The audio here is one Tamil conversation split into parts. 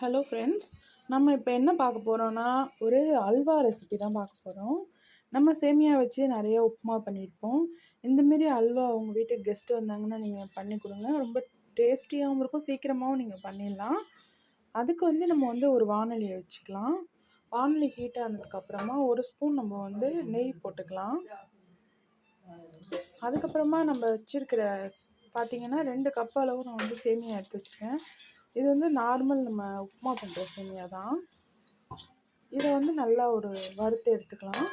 ஹலோ ஃப்ரெண்ட்ஸ் நம்ம இப்போ என்ன பார்க்க போகிறோன்னா ஒரு அல்வா ரெசிபி தான் பார்க்க போகிறோம் நம்ம சேமியா வச்சு நிறைய உப்புமா பண்ணியிருப்போம். இந்தமாரி அல்வா உங்கள் வீட்டுக்கு கெஸ்ட்டு வந்தாங்கன்னா நீங்கள் பண்ணி கொடுங்க. ரொம்ப டேஸ்டியாகவும் இருக்கும். சீக்கிரமாகவும் நீங்கள் பண்ணிடலாம். அதுக்கு வந்து நம்ம வந்து ஒரு வானொலியை வச்சுக்கலாம். வானொலி ஹீட் ஆனதுக்கப்புறமா ஒரு ஸ்பூன் நம்ம வந்து நெய் போட்டுக்கலாம். அதுக்கப்புறமா நம்ம வச்சுருக்கிற பார்த்திங்கன்னா ரெண்டு கப் அளவு நான் வந்து சேமியா எடுத்து வச்சுருக்கேன். இது வந்து நார்மல் நம்ம உப்புமா பண்ணுற சேமியா தான். இதை வந்து நல்லா ஒரு வறுத்து எடுத்துக்கலாம்.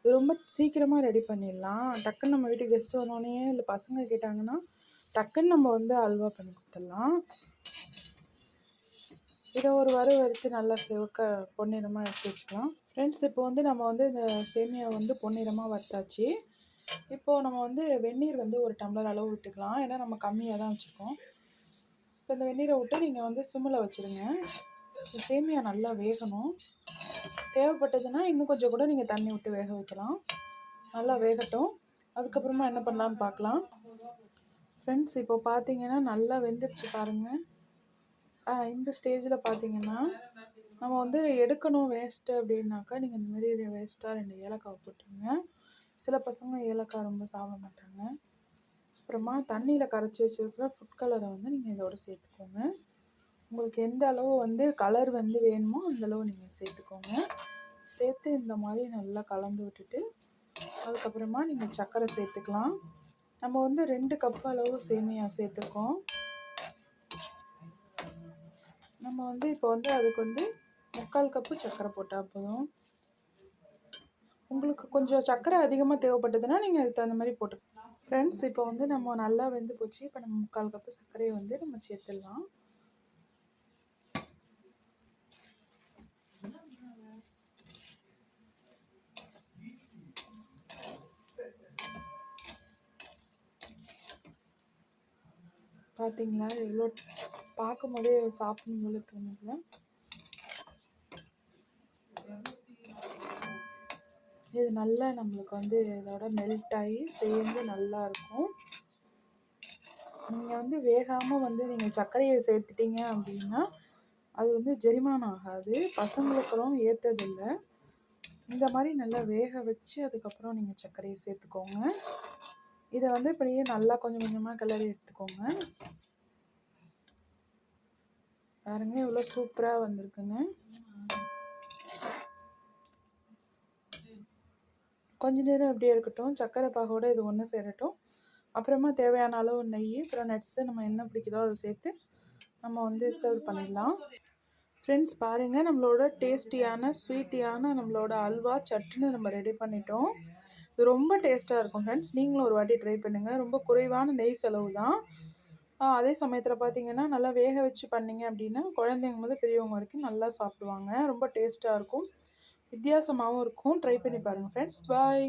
இது ரொம்ப சீக்கிரமாக ரெடி பண்ணிடலாம். டக்குன்னு நம்ம வீட்டுக்கு கெஸ்ட்டு வந்தோடனே இல்லை பசங்க கேட்டாங்கன்னா டக்குன்னு நம்ம வந்து அல்வா பண்ணி கொடுத்துடலாம். இதை ஒரு வறு வறுத்து நல்லா செவக்க பொன்னிறமாக எடுத்து வச்சுக்கலாம். ஃப்ரெண்ட்ஸ் இப்போ வந்து நம்ம வந்து இந்த சேமியா வந்து பொன்னிறமாக வறுத்தாச்சு. இப்போது நம்ம வந்து வெந்நீர் வந்து ஒரு டம்ளர் அளவு விட்டுக்கலாம். ஏன்னா நம்ம கம்மியாக தான் வச்சுருக்கோம். இப்போ இந்த வெந்நீரை விட்டு நீங்கள் வந்து சிம்மில் வச்சுருங்க. சேமியா நல்லா வேகணும். தேவைப்பட்டதுன்னா இன்னும் கொஞ்சம் கூட நீங்கள் தண்ணி விட்டு வேக வைக்கலாம். நல்லா வேகட்டும். அதுக்கப்புறமா என்ன பண்ணலான்னு பார்க்கலாம். ஃப்ரெண்ட்ஸ் இப்போ பார்த்தீங்கன்னா நல்லா வெந்துருச்சு பாருங்கள் இந்த ஸ்டேஜில் பார்த்தீங்கன்னா நம்ம வந்து எடுக்கணும் வேஸ்ட்டு அப்படின்னாக்கா நீங்கள் இந்த மாதிரி வேஸ்ட்டாக ரெண்டு ஏலக்காய் போட்டுருங்க. சில பசங்க ஏலக்காய் ரொம்ப சாப்பிட மாட்டாங்க. அப்புறமா தண்ணியில் கரைச்சி வச்சுருக்கிற ஃபுட் கலரை வந்து நீங்கள் இதோட சேர்த்துக்கோங்க. உங்களுக்கு எந்த அளவு வந்து கலர் வந்து வேணுமோ அந்தளவு நீங்கள் சேர்த்துக்கோங்க. சேர்த்து இந்த மாதிரி நல்லா கலந்து விட்டுட்டு அதுக்கப்புறமா நீங்கள் சர்க்கரை சேர்த்துக்கலாம். நம்ம வந்து ரெண்டு கப் அளவு சேமியா சேர்த்துருக்கோம். நம்ம வந்து இப்போ வந்து அதுக்கு வந்து முக்கால் கப்பு சர்க்கரை போட்டால் போதும். உங்களுக்கு கொஞ்சம் சர்க்கரை அதிகமாக தேவைப்பட்டதுன்னா நீங்கள் அதுக்கு தகுந்த மாதிரி போட்டு ஃப்ரெண்ட்ஸ் இப்போ வந்து நம்ம நல்லா வெந்து போச்சு. இப்போ நம்ம முக்கால் கப்பு சர்க்கரையை வந்து நம்ம சேர்த்துடலாம். பார்த்தீங்களா எவ்வளோ பார்க்கும் போதே சாப்பிடும் போல தோணுதுல இது நல்லா நம்மளுக்கு வந்து இதோட மெல்ட் ஆகி சேர்ந்து நல்லாயிருக்கும் நீங்கள் வந்து வேகாமல் வந்து நீங்கள் சர்க்கரையை சேர்த்துட்டீங்க அப்படின்னா அது வந்து ஜெரிமானம் ஆகாது. பசங்களுக்கெல்லாம் ஏற்றதில்லை இந்த மாதிரி நல்லா வேக வச்சு அதுக்கப்புறம் நீங்கள் சர்க்கரையை சேர்த்துக்கோங்க. இதை வந்து இப்படியே நல்லா கொஞ்சம் கொஞ்சமாக கிளறி எடுத்துக்கோங்க. பாருங்க இவ்வளோ சூப்பராக வந்திருக்குங்க. கொஞ்ச நேரம் அப்படியே இருக்கட்டும். சர்க்கரை பாகோடு இது ஒன்று சேரட்டும். அப்புறமா தேவையான அளவு நெய் அப்புறம் நட்ஸு நம்ம என்ன பிடிக்குதோ அதை சேர்த்து நம்ம வந்து சர்வ் பண்ணிடலாம். ஃப்ரெண்ட்ஸ் பாருங்கள் நம்மளோட டேஸ்டியான ஸ்வீட்டியான நம்மளோட அல்வா சட்னி நம்ம ரெடி பண்ணிட்டோம். இது ரொம்ப டேஸ்ட்டாக இருக்கும் ஃப்ரெண்ட்ஸ் நீங்களும் ஒரு வாட்டி ட்ரை பண்ணுங்கள் ரொம்ப குறைவான நெய் செலவு தான். அதே சமயத்தில் பார்த்தீங்கன்னா நல்லா வேக வச்சு பண்ணிங்க அப்படின்னா குழந்தைங்க முதல் பெரியவங்க வரைக்கும் நல்லா சாப்பிடுவாங்க. ரொம்ப டேஸ்ட்டாக இருக்கும். வித்தியாசமாகவும் இருக்கும். ட்ரை பண்ணி பாருங்கள் ஃப்ரெண்ட்ஸ் பாய்